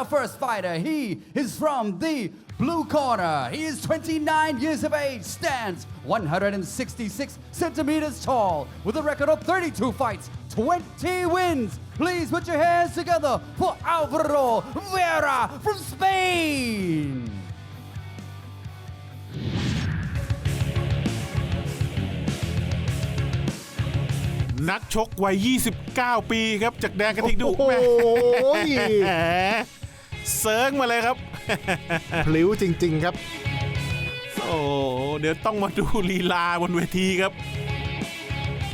our first fighter. He is from the blue corner. He is 29 years of age, stands 166 centimeters tall, with a record of 32 fights, 20 wins. Please put your hands together for Alvaro Vera from Spain. นักชกวัย 29 ปีครับ จากแดงกระทิงดุ โอ้โห แหม เซิร์งมาเลยครับ พลิ้วจริง ๆ ครับ โอ้โหเดี๋ยวต้องมาดูลีลาบนเวทีครับ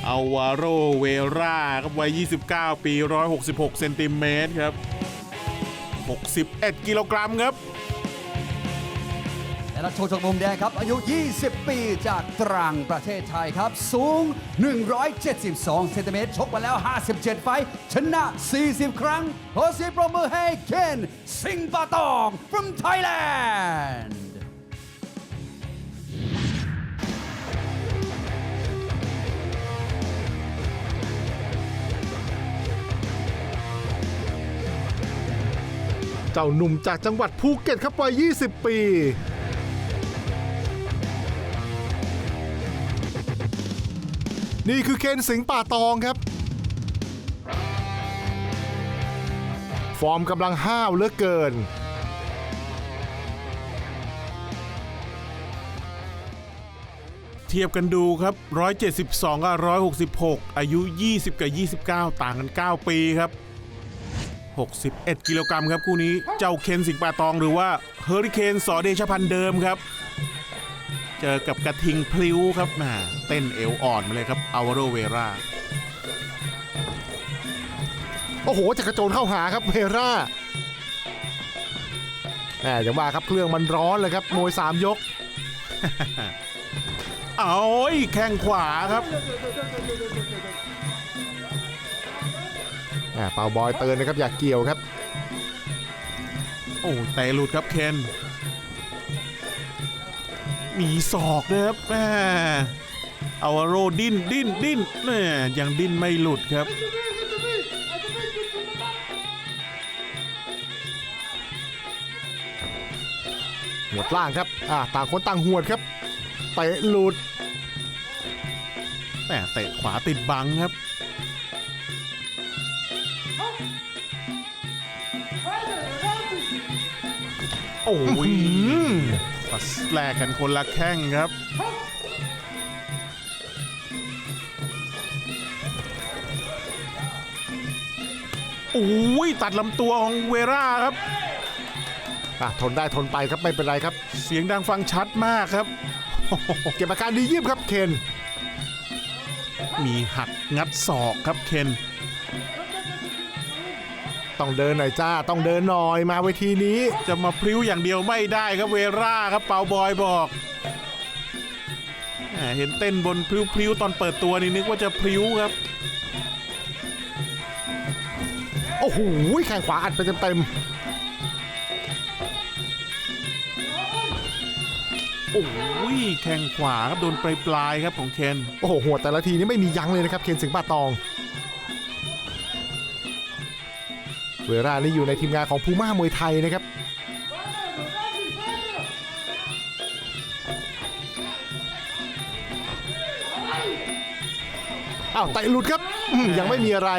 อาวาโรเวราครับวัย 29 ปี 166 เซนติเมตรครับ 61 กิโลกรัมครับ และนักโชกจากมุมแดงครับ อายุ 20 ปีจากตรังประเทศไทยครับ สูง 172 เซนติเมตร ชกมาแล้ว 57 ไฟท์ชนะ 40 ครั้ง ขอเสียงปรบมือให้เคนสิงปาตอง from Thailand เจ้าหนุ่มจากจังหวัดภูเก็ตครับวัย 20 ปี นี่คือเคนสิงป่าตองครับ ฟอร์มกำลังห้าวเหลือเกิน เทียบกันดูครับ 172กับ166 อายุ 20 กับ 29 ต่างกัน 9 ปีครับ 61 กิโลกรัมครับคู่นี้ เจ้าเคนสิงห์ปาตองหรือว่าเฮอริเคนสอเดชพันธ์เดิมครับ เจอกับกระทิงพลิ้วครับแหมเต้นเอวอ่อนมาเลยครับอาวาโรเวราโอ้โหจะกระโจนเข้าหาครับเวร่าแหมอย่างว่าครับเครื่องมันร้อนเลยครับมวยสามยก เอายแข้งขวาครับแหมเป่าบอยเตือนนะครับอย่าเกี่ยวครับ โอ้แต่หลุดครับเคน มีศอกด้วยครับแม่อาวาโรดิ้นดิ้นดิ้นแม่ยังดิ้นไม่หลุดครับหมดล่างครับอ่าต่างคนต่างหวดครับเตะหลุดแต่เตะขวาติดบังครับ โอ้ย ตัดแลกกันคนละแข้งครับโอ้ยตัดลำตัวของเวราครับ อะทนได้ทนไปครับไม่เป็นไรครับ เสียงดังฟังชัดมากครับ เก็บอาการดีเยี่ยมครับเคน มีหักงัดศอกครับเคน ต้องเดินหน่อยจ้า ต้องเดินหน่อยมาเวทีนี้ จะมาพลิ้วอย่างเดียวไม่ได้ครับเวร่าครับเปาบอยบอกแหมเห็นเต้นบนพลิ้วๆตอนเปิดตัวนี่นึกว่าจะพลิ้วครับ โอ้โหแข้งขวาอัดไปเต็มโอ้ยแข้งขวาครับโดนปลายๆครับของเคนๆโอ้โหหัวดแต่ละทีนี้ไม่มียั้งเลยนะครับเคนสิงห์ป่าตอง เวลานี่อยู่ในทีมงานของพูม่ามวยไทยนะครับอ้าวเตะหลุดครับยังไม่มีอะไร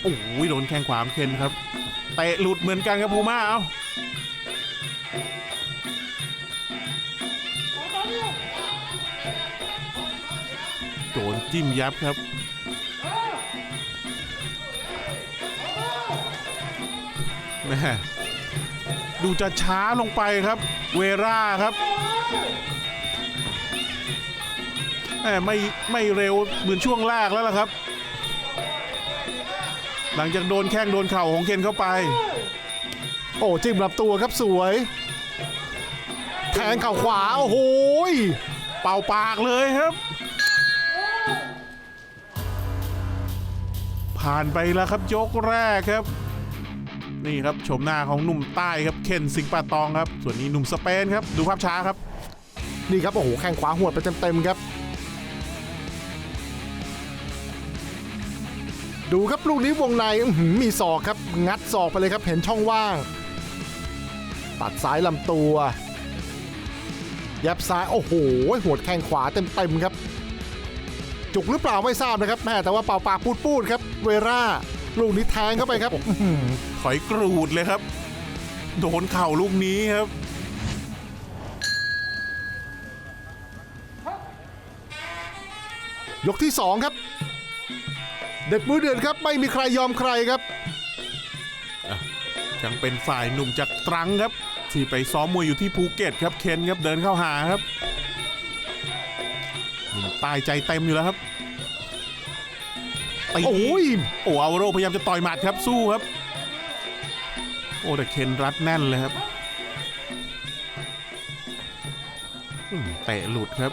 โอ้ยโดนแข้งขวาของเคนครับเตะหลุดเหมือนกันครับพูม่าเอาโดนจิ้มยับครับ แม่ดูจะช้าลงไปครับ เวร่าครับแม่ไม่ไม่เร็วเหมือนช่วงแรกแล้วล่ะครับ หลังจากโดนแข้งโดนเข่าของเคนเข้าไป โอ้จิ้มลำตัวครับสวย แทงเข่าขวาโอ้โหเป่าปากเลยครับ ผ่านไปแล้วครับยกแรกครับ นี่ครับชมหน้าของหนุ่มใต้ครับเคนสิงปาตองครับ ส่วนนี้หนุ่มสเปนครับดูภาพช้าครับ นี่ครับโอ้โหแข้งขวาหัวดไปเต็มๆครับ ดูครับลูกนี้วงในมีศอกครับ งัดศอกไปเลยครับเห็นช่องว่าง ตัดซ้ายลำตัว ยับซ้ายโอ้โหหัวแข้งขวาเต็มๆครับ จุกหรือเปล่าไม่ทราบนะครับแม่แต่ว่าเป่าปากพูดๆครับเวร่า ลูกนี้แทงเข้าไปครับอื้อหือถอยกรูดเลยครับ โดนเข่าลูกนี้ครับยกที่ 2 ครับ เด็ดมือเดือดครับไม่มีใครยอมใครครับยังเป็นฝ่ายหนุ่มจากตรังครับ ที่ไปซ้อมมวยอยู่ที่ภูเก็ตครับเคนครับเดินเข้าหาครับหนุ่มตายใจเต็มอยู่แล้วครับ ตีโอ้ยโอ้อาวโรพยายามจะต่อยหมัดครับสู้ครับ โอ้แต่เคนรัดแน่นเลยครับอืมเตะหลุดครับ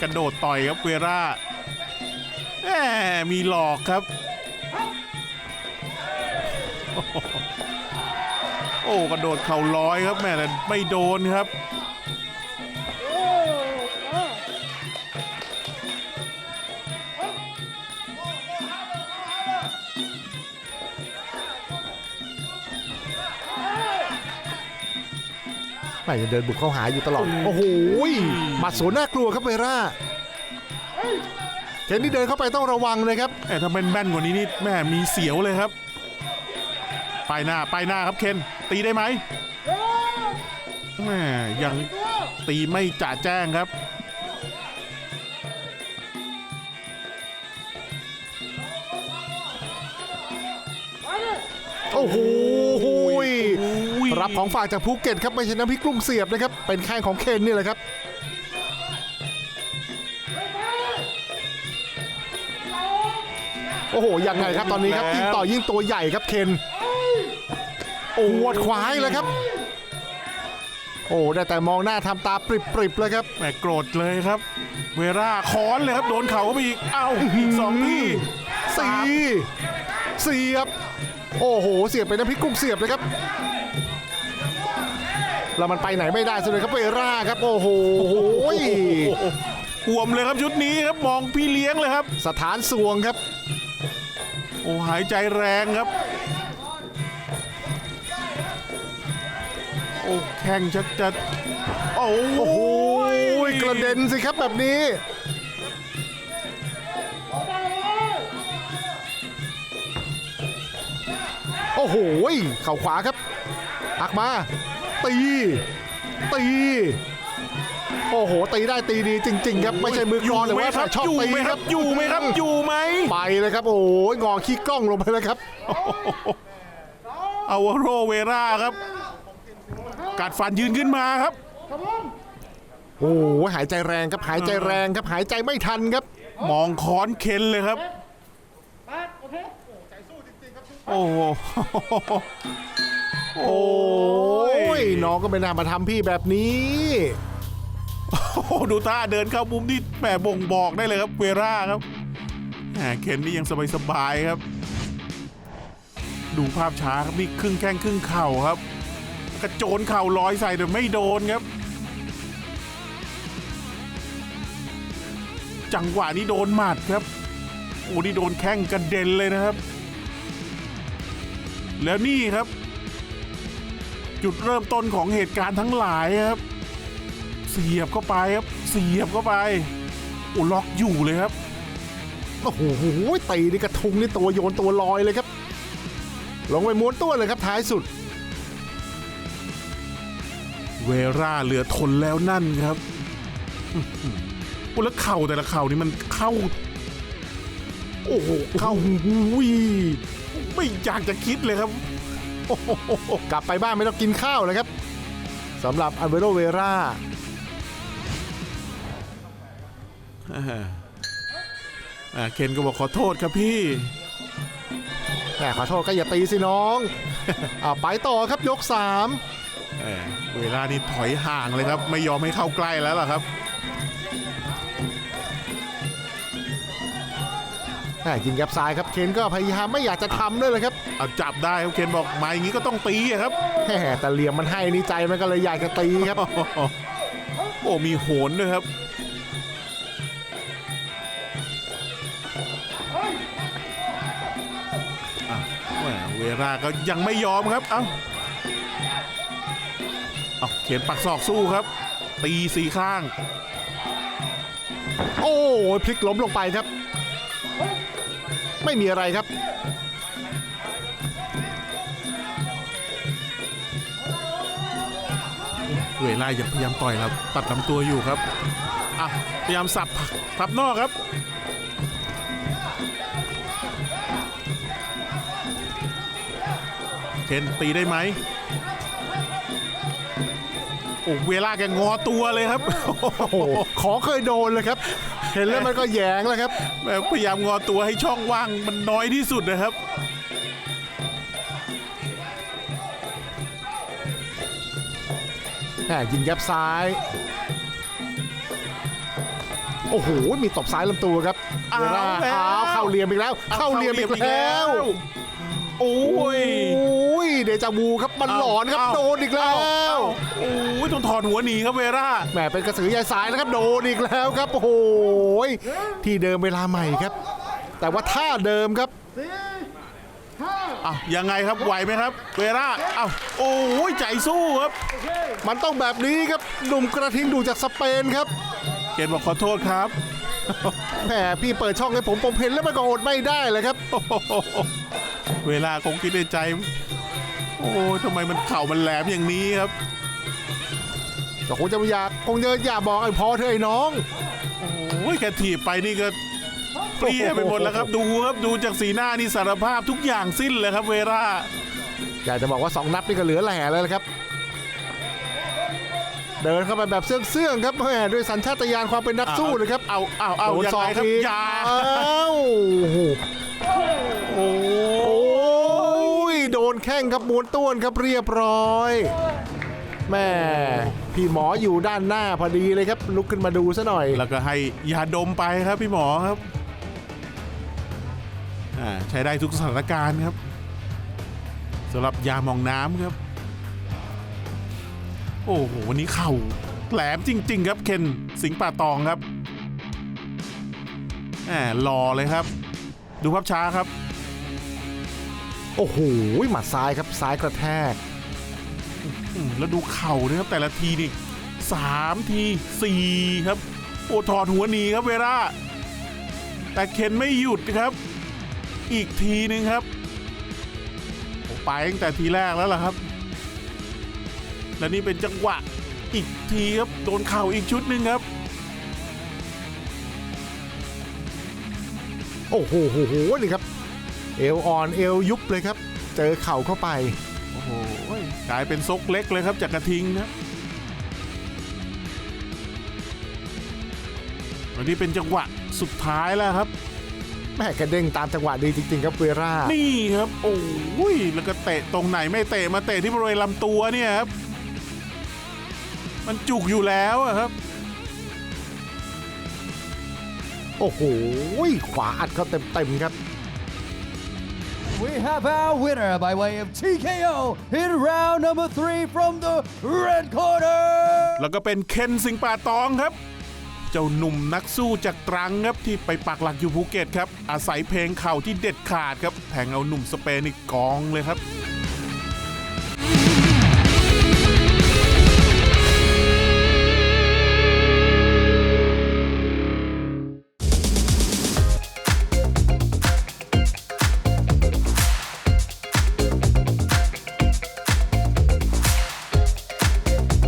กระโดดต่อยครับเวร่าแหมมีหลอกครับ โอ้กระโดดเข่าร้อยครับแม่แต่ไม่โดนครับ ไม่จะเดินบุกเข้าหาอยู่ตลอด โอ้โหหมัดสวนน่ากลัวครับเวร่าเคนที่เดินเข้าไปต้องระวังเลยครับแต่ถ้าแม่นๆกว่านี้นี่แม่มีเสียวเลยครับ ไปหน้าไปหน้าครับเคนตีได้ไหมแม่ยังตีไม่จ่าแจ้งครับโอ้โหอุ้ย รับของฝากจากภูเก็ตครับไม่ใช่น้ำพริกกรุงเสียบนะครับ เป็นแข้งของเคนนี่แหละครับ โอ้โหยังไงครับตอนนี้ครับยิ่งต่อยิ่งตัวใหญ่ครับเคนโอ้หวดขวายเลยครับ โอ้ได้แต่มองหน้าทำตาปริบๆเลยครับแม่โกรธเลยครับ เวร่าค้อนเลยครับโดนเข่าเข้าไปอีกเอ้าอีกสองทีสี่เสียบ โอ้โห เสียบเป็นน้ำพริกกุ้งเสียบเลยครับ แล้วมันไปไหนไม่ได้ซะเลยครับเปร่าครับ โอ้โหอ่วมเลยครับชุดนี้ครับมองพี่เลี้ยงเลยครับ สถานสวงครับ โอ้หายใจแรงครับ โอ้แข้งชักจะโอ้โอ้โหกระเด็นสิครับแบบนี้โอ้โหเข่าขวาครับหักมา ตี ตี โอ้โห ตีได้ตีดีจริง ๆ ครับ ไม่ใช่มือกรองหรือว่าคแต่รับชอบอยู่ตีไหมคครัรับบอยู่ไหมครับ อยู่ไหมไปเลยครับ โอ้ยงอขี้กล้องลงไปแล้วครับเอาโรเวราครับ กัดฟันยืนขึ้นมาครับ โอ้โหหายใจแรงครับ หายใจแรงครับ หายใจไม่ทันครับ มองค้อนเข็นเลยครับโอ้โห โอ้ยน้องก็ไม่น่ามาทำพี่แบบนี้โอ้โหดูท่าเดินเข้ามุมที่แหมบ่งบอกได้เลยครับเวราครับแหมเข็นนี่ยังสบายๆครับ ดูภาพช้าครับนี่ครึ่งแข้งครึ่งเข่าครับ กระโจนเข่าลอยใส่แต่ไม่โดนครับ จังหวะนี้โดนหมัดครับโอ้นี่โดนแข้งกระเด็นเลยนะครับ แล้วนี่ครับ จุดเริ่มต้นของเหตุการณ์ทั้งหลายครับ เสียบเข้าไปครับ เสียบเข้าไปโอ้ล็อกอยู่เลยครับโอ้โหตีนี่กระทุงนี่ตัวโยนตัวลอยเลยครับลงไปม้วนตัวเลยครับท้ายสุด เวร่าเหลือทนแล้วนั่นครับอื้อหือโอ้แล้วเข่าแต่ละเข่านี่มันเข้า โอ้โหเข้าอุ้ยไม่อยากจะคิดเลยครับโอ้โห กลับไปบ้านไม่ต้องกินข้าวเลยครับสำหรับอัลเวโรเวราอ่าเคนก็บอกขอโทษครับพี่แหมขอโทษก็อย่าตีสิน้องอ่าไปต่อครับยกเออเวลานี่ถอยห่างเลยครับ ไม่ยอมให้เข้าใกล้แล้วล่ะครับ ยิงแกบซ้ายครับเคนก็พยายามไม่อยากจะทำด้วยเลยครับเอาจับได้ครับเคนบอกมาอย่างนี้ก็ต้องตีครับแหมแต่เหลี่ยมมันให้นี่ใจมันก็เลยอยากจะตีครับ โอ้มีโหนด้วยครับเวราก็ยังไม่ยอมครับ เอ้า เอาเขียนปักศอกสู้ครับ ตีสีข้าง โอ้พลิกล้มลงไปครับ ไม่มีอะไรครับ เวลายังพยายามต่อยครับ ตัดลำตัวอยู่ครับอะพยายามสับพับนอกครับเคนตีได้ไหมโอ้เวลาแกงอตัวเลยครับโอ้โหขอเคยโดนเลยครับ เห็นแล้วมันก็แหยงแล้วครับแบบพยายามงอตัวให้ช่องว่างมันน้อยที่สุดนะครับแหมยิงยับซ้าย โอ้โห มีตบซ้ายลำตัวครับเอาเวลาแล้วเอาเข้าเหลี่ยมอีกแล้ว เข้าเหลี่ยมอีกแล้ว โอ้ยโอ้ย เดจาวูครับมันหลอนครับเาโดนอีกแล้วโอ้ยต้องถอดหัวหนีครับเวราแหมเป็นกระสือยายสายแล้วครับโดนอีกแล้วครับโอ้โหที่เดิมเวลาใหม่ครับ แต่ว่าท่าเดิมครับอ้าวยังไงครับไหวไหมครับ เวราอ้าวโอ้ยใจสู้ครับ มันต้องแบบนี้ครับหนุ่มกระทิงดูจากสเปนครับ เกณฑ์บอกขอโทษครับแหมพี่เปิดช่องให้ผมผมเห็นแล้วมันก็อดไม่ได้เลยครับ เวลาคงคิดในใจ โอ้ยทำไมมันเข่ามันแหลมอย่างนี้ครับก็คงจะไม่อยากคงจะอยากบอกไอ้พอเธอะไอ้น้อง โอ้ยแค่ถีบไปนี่ก็เปรี้ยไปหมดแล้วครับดูครับดูจากสีหน้านี่สารภาพทุกอย่างสิ้นเลยครับเวราอยากจะบอกว่า2นัดนี่ก็เหลือแหล่เลยละครับ เดินเข้าไปแบบเสื่องๆครับแหมด้วยสัญชาตญาณความเป็นนักสู้เลยครับ เอาเอาเอาโดนยังศอไงกครับทีอยาอ้าวโอ้โหโอ้โอ้ย โดนแข้งครับม้วนต้วนครับเรียบร้อยแม่พี่หมออยู่ด้านหน้าพอดีเลยครับ ลุกขึ้นมาดูซะหน่อย แล้วก็ให้ยาดมไปครับพี่หมอครับใช้ได้ทุกสถานการณ์ครับสำหรับยามองน้ำครับ โอ้โหวันนี้เข่าแหลมจริง ๆ ครับเคนสิงป่าตองครับแหมรอเลยครับ ดูภาพช้าครับ โอ้โหหมัดซ้ายครับซ้ายกระแทกอืมแล้วดูเข่าด้วยครับแต่ละทีนี่สามทีสี่ครับโอ้ถอดหัวหนีครับเวลาแต่เคนไม่หยุดครับ อีกทีหนึ่งครับโอ้ไปตั้งแต่ทีแรกแล้วล่ะครับ และนี่เป็นจังหวะอีกทีครับโดนเข่าอีกชุดหนึ่งครับ โอ้โหโหโหนี่ครับ เอวอ่อนเอวยุบเลยครับ เจอเข่าเข้าไป โอ้โหกลายเป็นซกเล็กเลยครับจากกระทิงนะครับวันนี้เป็นจังหวะสุดท้ายแล้วครับแม่กระเด้งตามจังหวะดีจริงๆครับเวร่า นี่ครับ โอ้ยแล้วก็เตะตรงไหนไม่เตะมาเตะที่บริเวณลำตัวเนี่ยครับ มันจุกอยู่แล้วอะครับ โอ้โหขวาอัดเขาเต็มๆครับ We have our winner by way of TKO in round number three from the red corner. แล้วก็เป็นเคนสิงป่าตองครับ เจ้าหนุ่มนักสู้จากตรังครับที่ไปปักหลักอยู่ภูเก็ตครับ อาศัยเพลงเข่าที่เด็ดขาดครับ แทงเอาหนุ่มสเปนอีกกองเลยครับ